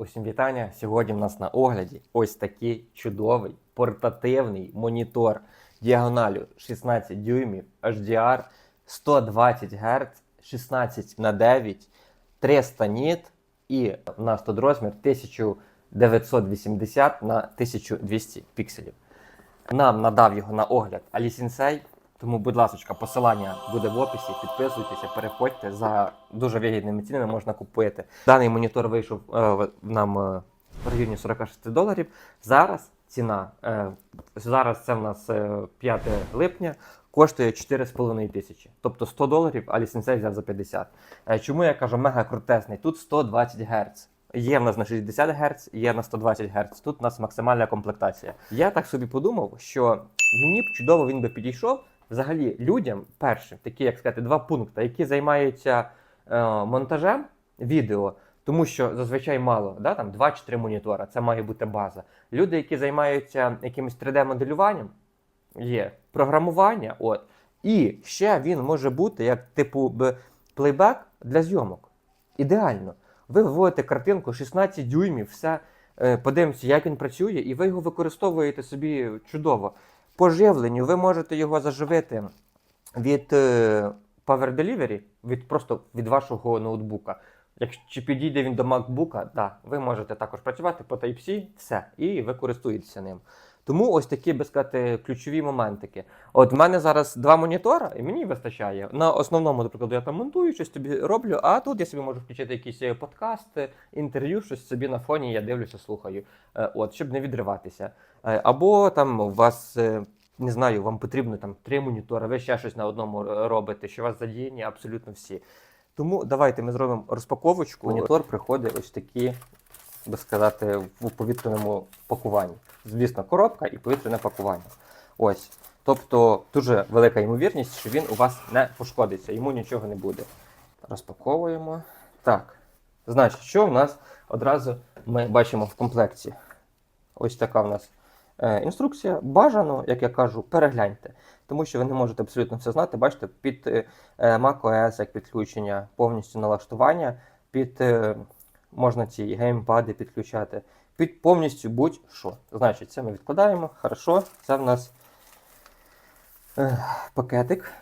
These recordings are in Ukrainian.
Усім вітання. Сьогодні в нас на огляді ось такий чудовий портативний монітор діагоналю 16 дюймів HDR 120 Гц 16 на 9 300 ніт і тут розмір 1980 на 1200 пікселів. Нам надав його на огляд Алісінсей. Тому, будь ласка, посилання буде в описі. Підписуйтеся, переходьте за дуже вигідними цінами можна купити. Даний монітор вийшов е, нам е, в районі 46 доларів. Зараз ціна е, зараз це в нас е, 5 липня. Коштує 4,5 тисячі. Тобто 100 доларів, а лісенцей взяв за 50. Е, Чому я кажу мега крутесний? Тут 120 Гц. Є в нас на 60 Гц, є на 120 Гц. Тут у нас максимальна комплектація. Я так собі подумав, що мені б чудово він би підійшов взагалі людям першим, такі як сказати, два пункти, які займаються е, монтажем відео. Тому що зазвичай мало, да, там 2 чи 3 монітора, це має бути база. Люди, які займаються якимось 3D-моделюванням, є програмування, от. І ще він може бути як типу плейбек для зйомок. Ідеально. Ви виводите картинку 16 дюймів, все, е, подивимося, як він працює, і ви його використовуєте собі чудово. По живленню ви можете його заживити від е, Power Delivery, від просто від вашого ноутбука. Якщо підійде він до MacBook, да, ви можете також працювати по Type-C, все, і ви користуєтеся ним. Тому ось такі, би сказати, ключові моментики. От в мене зараз два монітора, і мені вистачає. На основному, наприклад, я там монтую, щось тобі роблю, а тут я собі можу включити якісь е, подкасти, інтерв'ю, щось собі на фоні, я дивлюся, слухаю. Е, От, щоб не відриватися. Е, Або там у вас. Не знаю, вам потрібно там три монітори, ви ще щось на одному робите, що у вас задіяні абсолютно всі. Тому давайте ми зробимо розпаковочку. Монітор приходить ось такі, би сказати, в повітряному пакуванні. Звісно, коробка і повітряне пакування. Ось. Тобто дуже велика ймовірність, що він у вас не пошкодиться, йому нічого не буде. Розпаковуємо. Так. Значить, що в нас одразу ми бачимо в комплекті? Ось така в нас е, інструкція. Бажано, як я кажу, перегляньте. Тому що ви не можете абсолютно все знати. Бачите, під е, macOS як підключення, повністю налаштування, під е, можна ці геймпади підключати, під повністю будь-що. Значить, це ми відкладаємо. Хорошо, це в нас е, пакетик.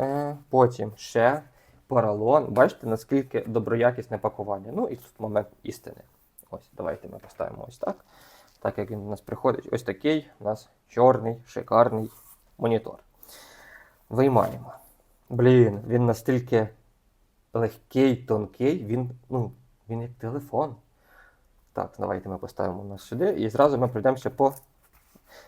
Е, потім ще поролон. Бачите, наскільки доброякісне пакування. Ну і тут момент істини. Ось, давайте ми поставимо ось так. Так як він у нас приходить, ось такий у нас чорний, шикарний монітор. Виймаємо. Блін, він настільки легкий, тонкий, він, ну, він як телефон. Так, давайте ми поставимо нас сюди і зразу ми пройдемося по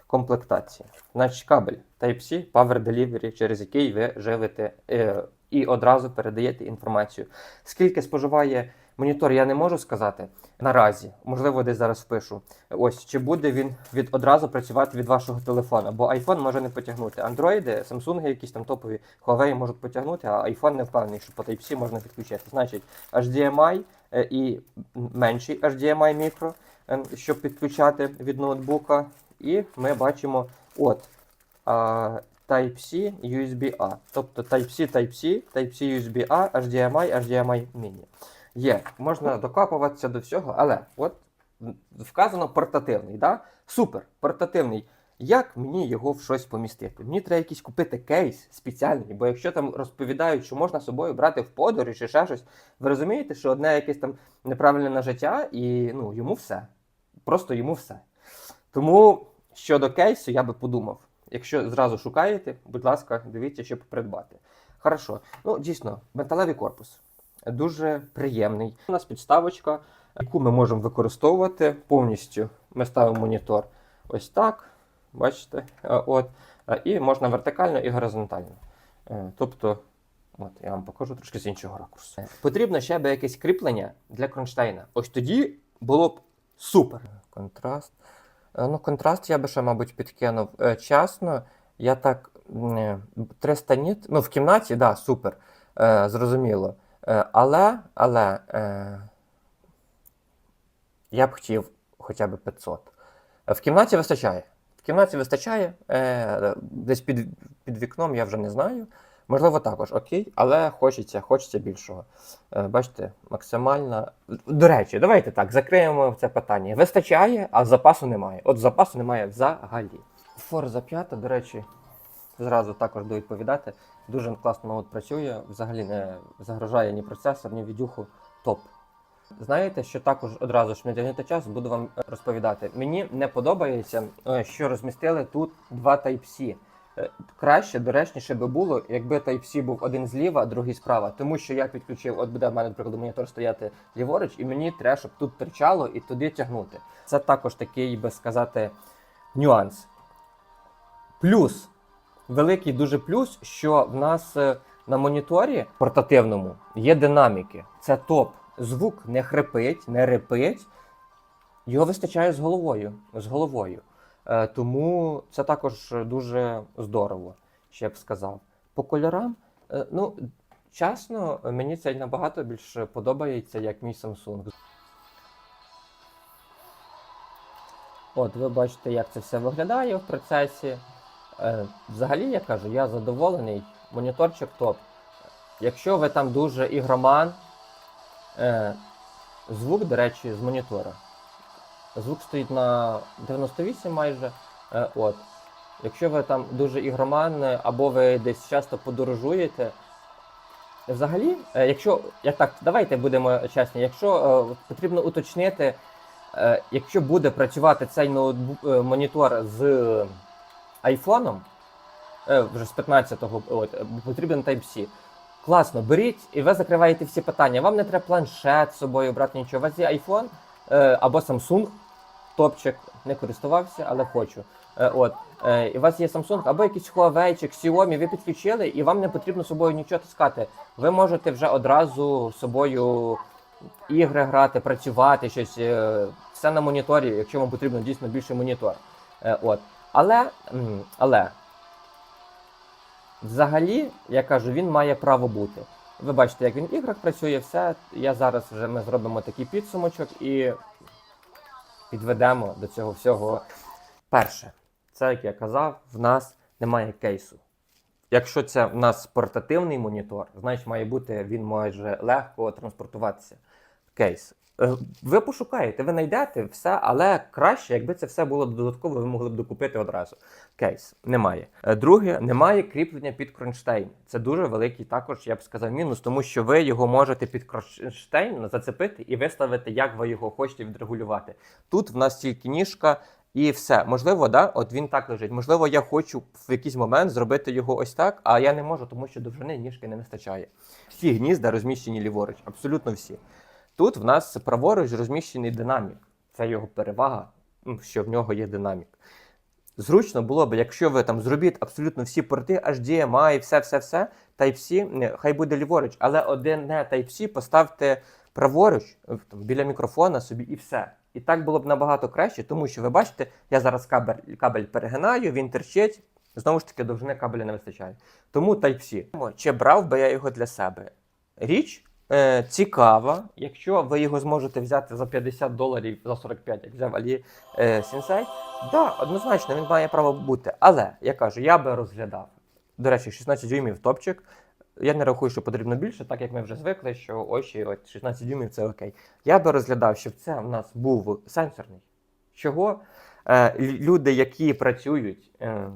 комплектації. Значить, кабель Type-C, Power Delivery, через який ви живете е, і одразу передаєте інформацію. Скільки споживає монітор, я не можу сказати наразі. Можливо, десь зараз впишу. Ось чи буде він від одразу працювати від вашого телефона, бо iPhone може не потягнути. Android, Samsung, якісь там топові Huawei можуть потягнути, а iPhone не впевнений, що по Type-C можна підключити. Значить, HDMI і менший HDMI мікро, е, щоб підключати від ноутбука. І ми бачимо от Type-C, USB-A. Тобто Type-C, Type-C, Type-C, USB-A, HDMI, HDMI mini. Є, можна докапуватися до всього, але от вказано портативний. Да? Супер, портативний. Як мені його в щось помістити? Мені треба якийсь купити кейс спеціальний, бо якщо там розповідають, що можна собою брати в подорож чи ще щось, ви розумієте, що одне якесь там неправильне нажиття і ну, йому все. Просто йому все. Тому щодо кейсу, я би подумав. Якщо зразу шукаєте, будь ласка, дивіться, щоб придбати. Хорошо. Ну, дійсно, металевий корпус. Дуже приємний. У нас підставочка, яку ми можемо використовувати повністю. Ми ставимо монітор ось так. Бачите? Е, От. Е, І можна вертикально і горизонтально. Е, Тобто, от я вам покажу трошки з іншого ракурсу. Потрібно ще би якесь кріплення для кронштейна. Ось тоді було б супер. Контраст. Ну, контраст я би ще, мабуть, підкинув. Чесно, я так 300 ніт. Ну, в кімнаті, да, супер. Зрозуміло. Але, але я б хотів хоча б 500. Е, В кімнаті вистачає. Кімнаті вистачає. Е, десь під, під вікном я вже не знаю. Можливо, також окей, але хочеться, хочеться більшого. Е, Бачите, максимальна. До речі, давайте так, закриємо це питання. Вистачає, а запасу немає. От запасу немає взагалі. Форза 5, до речі, зразу також буду відповідати. Дуже класно працює, взагалі не загрожає ні процесор, ні відюху. Топ. Знаєте, що також одразу ж не тягнути час, буду вам е, розповідати. Мені не подобається, е, що розмістили тут два Type-C. Е, Краще, доречніше би було, якби Type-C був один зліва, а другий справа. Тому що я підключив, от буде в мене, наприклад, монітор стояти ліворуч, і мені треба, щоб тут тричало і туди тягнути. Це також такий, би сказати, нюанс. Плюс, великий дуже плюс, що в нас на моніторі портативному є динаміки. Це топ. Звук не хрипить, не репить. Його вистачає з головою. З головою. Е, тому це також дуже здорово, я б сказав. По кольорам, е, ну, чесно, мені це набагато більше подобається, як мій Samsung. От, ви бачите, як це все виглядає в процесі. Е, взагалі, я кажу, я задоволений. Моніторчик топ. Якщо ви там дуже ігроман, е, звук, до речі, з монітора. Звук стоїть на 98 майже. Е, от. Якщо ви там дуже ігроман, е, або ви десь часто подорожуєте. Взагалі, е, якщо. Як так, давайте будемо чесні, якщо е, потрібно уточнити, е, якщо буде працювати цей ноутбук, е, монітор з айфоном, е, вже з 15-го, от, е, потрібен Type-C. Класно, беріть і ви закриваєте всі питання. Вам не треба планшет з собою брати нічого. У вас є iPhone е, або Samsung, топчик, не користувався, але хочу. Е, от, е, і у вас є Samsung або якийсь Huawei чи Xiaomi, ви підключили, і вам не потрібно з собою нічого таскати. Ви можете вже одразу з собою ігри грати, працювати, щось, е, все на моніторі, якщо вам потрібно дійсно більше монітор. Е, от. Але, але взагалі, я кажу, він має право бути. Ви бачите, як він в іграх працює, все. Я зараз вже ми зробимо такий підсумочок і підведемо до цього всього. Перше, це як я казав, в нас немає кейсу. Якщо це в нас портативний монітор, значить має бути він може легко транспортуватися. Кейс. Е, Ви пошукаєте, ви знайдете все, але краще, якби це все було додатково, ви могли б докупити одразу. Кейс немає. Е, Друге, немає кріплення під кронштейн. Це дуже великий також, я б сказав, мінус, тому що ви його можете під кронштейн зацепити і виставити, як ви його хочете відрегулювати. Тут в нас тільки ніжка. І все. Можливо, да, от він так лежить. Можливо, я хочу в якийсь момент зробити його ось так, а я не можу, тому що довжини ніжки не вистачає. Всі гнізда розміщені ліворуч, абсолютно всі. Тут в нас праворуч розміщений динамік. Це його перевага, ну, що в нього є динамік. Зручно було б, якщо ви там зробіть абсолютно всі порти, HDMI, все-все-все, Type-C, не, хай буде ліворуч, але один не Type-C поставте праворуч, е, там, біля мікрофона собі і все. І так було б набагато краще, тому що ви бачите, я зараз кабель, кабель перегинаю, він терчить. Знову ж таки, довжини кабеля не вистачає. Тому Type-C. Чи брав би я його для себе? Річ е, цікава. Якщо ви його зможете взяти за 50 доларів, за 45, як взяв Алі е, Сінсей, да, однозначно він має право бути. Але я кажу, я би розглядав. До речі, 16 дюймів топчик. Я не рахую, що потрібно більше, так як ми вже звикли, що очі от 16 дюймів це окей. Я би розглядав, щоб це в нас був сенсорний. Чого е, люди, які працюють е,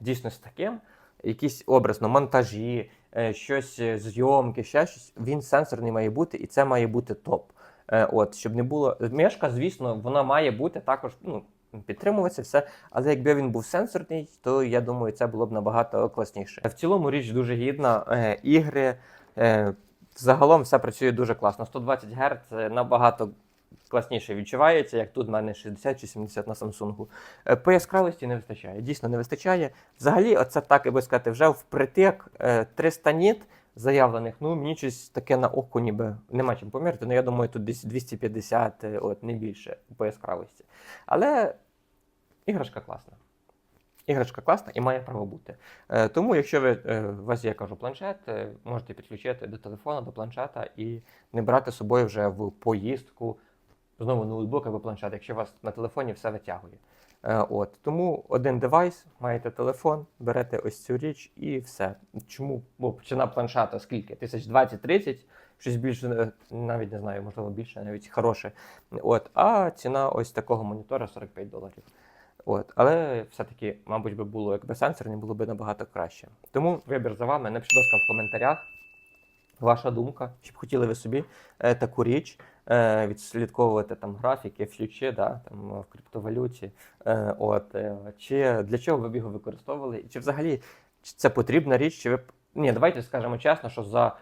дійсно з таким, якісь образно монтажі, щось е, зйомки, ще щось, він сенсорний має бути, і це має бути топ. Е, от, щоб не було. Мешка, звісно, вона має бути також ну, підтримуватися, все. Але якби він був сенсорний, то я думаю, це було б набагато класніше. В цілому річ дуже гідна. Е, ігри. Е, загалом все працює дуже класно. 120 Гц набагато класніше відчувається, як тут в мене 60 чи 70 на Samsung. Е, По яскравості не вистачає. Дійсно не вистачає. Взагалі, оце так, як би сказати, вже впритик е, 300 ніт заявлених. Ну, мені щось таке на око ніби нема чим поміряти. Ну, я думаю, тут десь 250, е, от, не більше по яскравості. Але іграшка класна. Іграшка класна і має право бути. Е, тому, якщо ви, е, у вас є, я кажу, планшет, е, можете підключити до телефона, до планшета і не брати з собою вже в поїздку знову ноутбук або планшет, якщо у вас на телефоні все витягує. Е, От тому один девайс, маєте телефон, берете ось цю річ і все. Чому? Бо ціна планшета скільки? Тисяч 20-30, щось більше, е, навіть не знаю, можливо більше, навіть хороше. От, а ціна ось такого монітора 45 доларів. От, але все-таки, мабуть, би було, якби сенсорний, було б набагато краще. Тому вибір за вами. Напишіть, будь ласка, в коментарях. Ваша думка, чи б хотіли ви собі е, таку річ е, відслідковувати там графіки, фьючі, да, там, в криптовалюті. Е, от, е, чи для чого ви б його використовували? І Чи взагалі чи це потрібна річ? Чи ви. Ні, давайте скажемо чесно, що за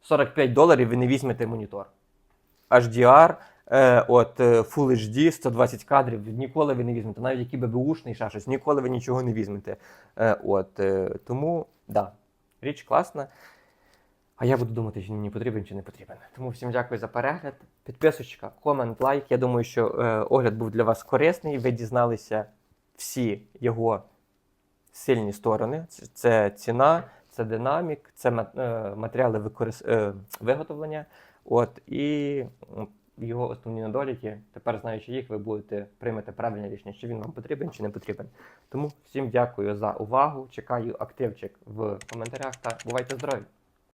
45 доларів ви не візьмете монітор. HDR, е, от, е, Full HD, 120 кадрів, ніколи ви не візьмете, навіть який би бушний ще щось, ніколи ви нічого не візьмете. Е, от, е, тому, да, річ класна. А я буду думати, чи мені потрібен чи не потрібен. Тому всім дякую за перегляд. Підписочка, комент, лайк. Я думаю, що е, огляд був для вас корисний. Ви дізналися всі його сильні сторони. Це, ціна, це динамік, це е, матеріали викорис... е, виготовлення. От, і його основні недоліки. Тепер, знаючи їх, ви будете приймете правильне рішення, чи він вам потрібен, чи не потрібен. Тому всім дякую за увагу. Чекаю активчик в коментарях та бувайте здорові!